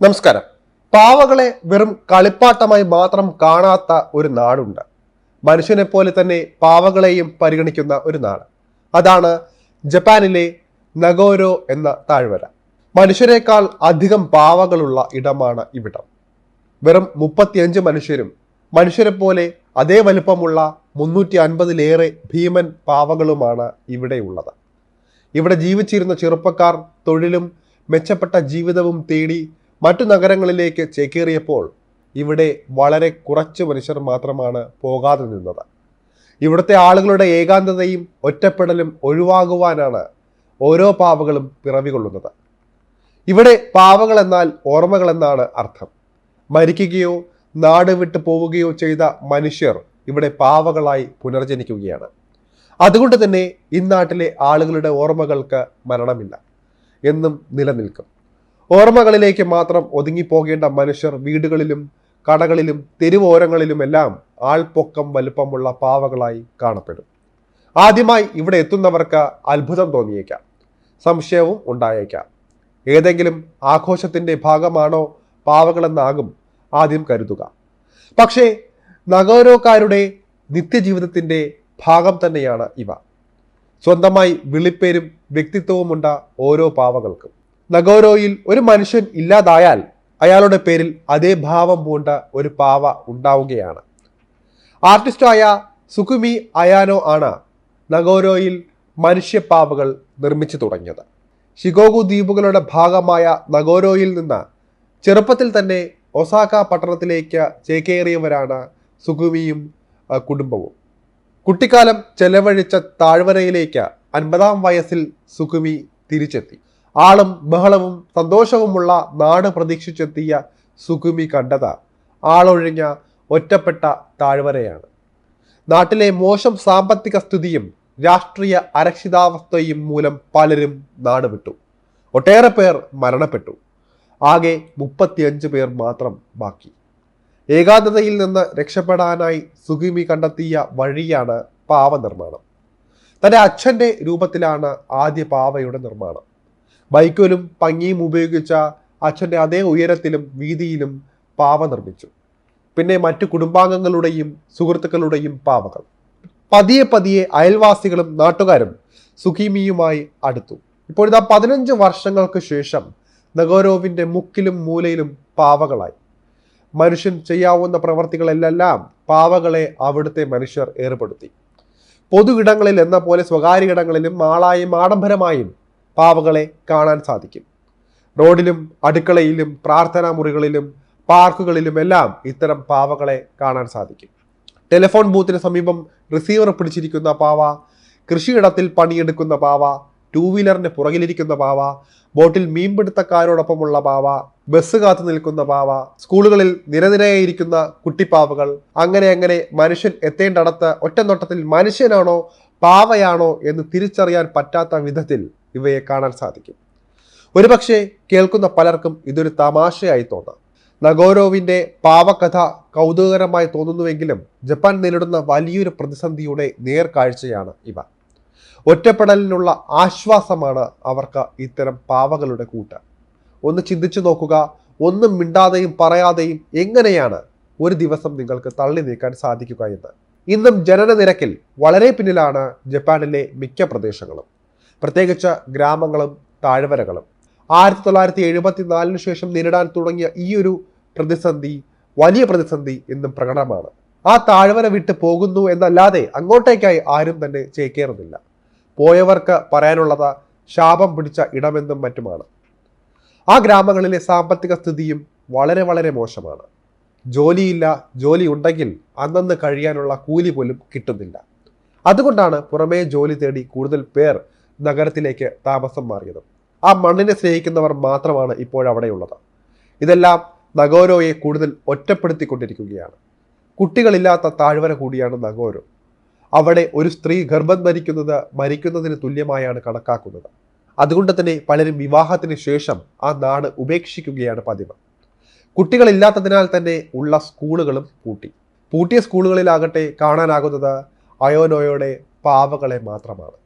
നമസ്കാരം. പാവകളെ വെറും കളിപ്പാട്ടമായി മാത്രം കാണാത്ത ഒരു നാടുണ്ട്. മനുഷ്യനെ പോലെ തന്നെ പാവകളെയും പരിഗണിക്കുന്ന ഒരു നാട്. അതാണ് ജപ്പാനിലെ നഗോരോ എന്ന താഴ്വര. മനുഷ്യരെക്കാൾ അധികം പാവകളുള്ള ഇടമാണ് ഇവിടം. വെറും മുപ്പത്തിയഞ്ച് മനുഷ്യരും മനുഷ്യരെ പോലെ അതേ വലുപ്പമുള്ള മുന്നൂറ്റി അൻപതിലേറെ ഭീമൻ പാവകളുമാണ് ഇവിടെയുള്ളത് ഇവിടെ ജീവിച്ചിരുന്ന ചെറുപ്പക്കാർ തൊഴിലും മെച്ചപ്പെട്ട ജീവിതവും തേടി മറ്റു നഗരങ്ങളിലേക്ക് ചേക്കേറിയപ്പോൾ ഇവിടെ വളരെ കുറച്ച് മനുഷ്യർ മാത്രമാണ് പോകാതെ നിന്നത്. ഇവിടുത്തെ ആളുകളുടെ ഏകാന്തതയും ഒറ്റപ്പെടലും ഒഴിവാകുവാനാണ് ഓരോ പാവകളും പിറവികൊള്ളുന്നത്. ഇവിടെ പാവകൾ എന്നാൽ ഓർമ്മകൾ എന്നാണ് അർത്ഥം. മരിക്കുകയോ നാട് വിട്ടു പോവുകയോ ചെയ്ത മനുഷ്യർ ഇവിടെ പാവകളായി പുനർജനിക്കുകയാണ്. അതുകൊണ്ട് തന്നെ ഇന്നാട്ടിലെ ആളുകളുടെ ഓർമ്മകൾക്ക് മരണമില്ല. എന്നും നിലനിൽക്കും. ഓർമ്മകളിലേക്ക് മാത്രം ഒതുങ്ങിപ്പോകേണ്ട മനുഷ്യർ വീടുകളിലും കടകളിലും തെരുവോരങ്ങളിലുമെല്ലാം ആൾപ്പൊക്കം വലുപ്പമുള്ള പാവകളായി കാണപ്പെടും. ആദ്യമായി ഇവിടെ എത്തുന്നവർക്ക് അത്ഭുതം തോന്നിയേക്കാം. സംശയവും ഉണ്ടായേക്കാം. ഏതെങ്കിലും ആഘോഷത്തിന്റെ ഭാഗമാണോ പാവകളെന്നാകും ആദ്യം കരുതുക. പക്ഷേ നഗോരോക്കാരുടെ നിത്യജീവിതത്തിന്റെ ഭാഗം തന്നെയാണ് ഇവ. സ്വന്തമായി വിളിപ്പേരും വ്യക്തിത്വവുമുണ്ട ഓരോ പാവകൾക്കും. നഗോരോയിൽ ഒരു മനുഷ്യൻ ഇല്ലാതായാൽ അയാളുടെ പേരിൽ അതേ ഭാവം പൂണ്ട ഒരു പാവ ഉണ്ടാവുകയാണ്. ആർട്ടിസ്റ്റായ സുകുമി അയാനോ ആണ് നഗോരോയിൽ മനുഷ്യപ്പാവകൾ നിർമ്മിച്ചു തുടങ്ങിയത്. ഷിഗോഗു ദ്വീപുകളുടെ ഭാഗമായ നഗോരോയിൽ നിന്ന് ചെറുപ്പത്തിൽ തന്നെ ഒസാക്ക പട്ടണത്തിലേക്ക് ചേക്കേറിയവരാണ് സുകുമിയും കുടുംബവും. കുട്ടിക്കാലം ചെലവഴിച്ച താഴ്വരയിലേക്ക് അൻപതാം വയസ്സിൽ സുകുമി തിരിച്ചെത്തി. ആളും ബഹളവും സന്തോഷവുമുള്ള നാട് പ്രതീക്ഷിച്ചെത്തിയ സുഖുമി കണ്ടത്. ആളൊഴിഞ്ഞ ഒറ്റപ്പെട്ട താഴ്വരയാണ്. നാട്ടിലെ മോശം സാമ്പത്തിക സ്ഥിതിയും രാഷ്ട്രീയ അരക്ഷിതാവസ്ഥയും മൂലം പലരും നാട് വിട്ടു ഒട്ടേറെ പേർ മരണപ്പെട്ടു. ആകെ മുപ്പത്തിയഞ്ച് പേർ മാത്രം ബാക്കി. ഏകാന്തതയിൽ നിന്ന് രക്ഷപ്പെടാനായി സുഗിമി കണ്ടെത്തിയ വഴിയാണ് പാവ നിർമ്മാണം തന്റെ അച്ഛന്റെ രൂപത്തിലാണ് ആദ്യ പാവയുടെ നിർമ്മാണം. ബൈക്കോലും പങ്ങിയും ഉപയോഗിച്ച അച്ഛന്റെ അതേ ഉയരത്തിലും വീതിയിലും പാവ നിർമ്മിച്ചു. പിന്നെ മറ്റു കുടുംബാംഗങ്ങളുടെയും സുഹൃത്തുക്കളുടെയും പാവകൾ പതിയെ പതിയെ അയൽവാസികളും നാട്ടുകാരും സുഖീമിയുമായി അടുത്തു. ഇപ്പോഴിതാ പതിനഞ്ച് വർഷങ്ങൾക്ക് ശേഷം നഗോരോവിന്റെ മുക്കിലും മൂലയിലും പാവകളായി. മനുഷ്യൻ ചെയ്യാവുന്ന പ്രവർത്തികളെല്ലാം പാവകളെ അവിടുത്തെ മനുഷ്യർ ഏർപ്പെടുത്തി. പൊതു ഇടങ്ങളിൽ എന്ന പോലെ സ്വകാര്യ ഇടങ്ങളിലും ആളായും ആഡംബരമായും പാവകളെ കാണാൻ സാധിക്കും. റോഡിലും അടുക്കളയിലും പ്രാർത്ഥനാ മുറികളിലും പാർക്കുകളിലും എല്ലാം ഇത്തരം പാവകളെ കാണാൻ സാധിക്കും. ടെലിഫോൺ ബൂത്തിന് സമീപം റിസീവർ പിടിച്ചിരിക്കുന്ന പാവ കൃഷിയിടത്തിൽ പണിയെടുക്കുന്ന പാവ ടൂ വീലറിന് പുറകിലിരിക്കുന്ന പാവ ബോട്ടിൽ മീൻപിടുത്തക്കാരോടൊപ്പമുള്ള പാവ ബസ് കാത്തു നിൽക്കുന്ന പാവ സ്കൂളുകളിൽ നിരനിരയായിരിക്കുന്ന കുട്ടിപ്പാവകൾ അങ്ങനെ അങ്ങനെ മനുഷ്യൻ എത്തേണ്ടടത്ത് ഒറ്റനോട്ടത്തിൽ മനുഷ്യനാണോ പാവയാണോ എന്ന് തിരിച്ചറിയാൻ പറ്റാത്ത വിധത്തിൽ ഇവയെ കാണാൻ സാധിക്കും. ഒരുപക്ഷെ കേൾക്കുന്ന പലർക്കും ഇതൊരു തമാശയായി തോന്നാം. നഗോരോവിന്റെ പാവകഥ കൗതുകകരമായി തോന്നുന്നുവെങ്കിലും ജപ്പാൻ നേരിടുന്ന വലിയൊരു പ്രതിസന്ധിയുടെ നേർക്കാഴ്ചയാണ് ഇവ. ഒറ്റപ്പെടലിനുള്ള ആശ്വാസമാണ് അവർക്ക് ഇത്തരം പാവകളുടെ കൂട്ട്. ഒന്ന് ചിന്തിച്ചു നോക്കുക ഒന്നും മിണ്ടാതെയും പറയാതെയും എങ്ങനെയാണ് ഒരു ദിവസം നിങ്ങൾക്ക് തള്ളി നീക്കാൻ സാധിക്കുക എന്ന്. ഇന്നും ജനന നിരക്കിൽ വളരെ പിന്നിലാണ് ജപ്പാനിലെ മിക്ക പ്രദേശങ്ങളും. പ്രത്യേകിച്ച് ഗ്രാമങ്ങളും താഴ്വരകളും. ആയിരത്തി തൊള്ളായിരത്തി എഴുപത്തിനാലിന് ശേഷം നേരിടാൻ തുടങ്ങിയ ഈ ഒരു പ്രതിസന്ധി വലിയ പ്രതിസന്ധി ഇന്നും പ്രകടമാണ്. ആ താഴ്വര വിട്ട് പോകുന്നു എന്നല്ലാതെ അങ്ങോട്ടേക്കായി ആരും തന്നെ ചേക്കേറുന്നില്ല. പോയവർക്ക് പറയാനുള്ളത് ശാപം പിടിച്ച ഇടമെന്നും മറ്റുമാണ്. ആ ഗ്രാമങ്ങളിലെ സാമ്പത്തിക സ്ഥിതിയും വളരെ വളരെ മോശമാണ്. ജോലിയില്ല ജോലി ഉണ്ടെങ്കിൽ അന്നന്ന് കഴിയാനുള്ള കൂലി പോലും കിട്ടുന്നില്ല. അതുകൊണ്ടാണ് പുറമേ ജോലി തേടി കൂടുതൽ പേർ നഗരത്തിലേക്ക് താമസം മാറിയത്. ആ മണ്ണിനെ സ്നേഹിക്കുന്നവർ മാത്രമാണ് ഇപ്പോഴവിടെയുള്ളത് ഇതെല്ലാം നഗോരോയെ കൂടുതൽ ഒറ്റപ്പെടുത്തിക്കൊണ്ടിരിക്കുകയാണ്. കുട്ടികളില്ലാത്ത താഴ്വര കൂടിയാണ് നഗോരോ. അവിടെ ഒരു സ്ത്രീ ഗർഭം ധരിക്കുന്നത് മരിക്കുന്നതിന് തുല്യമായാണ് കണക്കാക്കുന്നത്. അതുകൊണ്ട് തന്നെ പലരും വിവാഹത്തിന് ശേഷം ആ നാട് ഉപേക്ഷിക്കുകയാണ് പതിവ്. കുട്ടികളില്ലാത്തതിനാൽ തന്നെ ഉള്ള സ്കൂളുകളും പൂട്ടി. പൂട്ടിയ സ്കൂളുകളിലാകട്ടെ കാണാനാകുന്നത് അയോനോയുടെ പാവകളെ മാത്രമാണ്.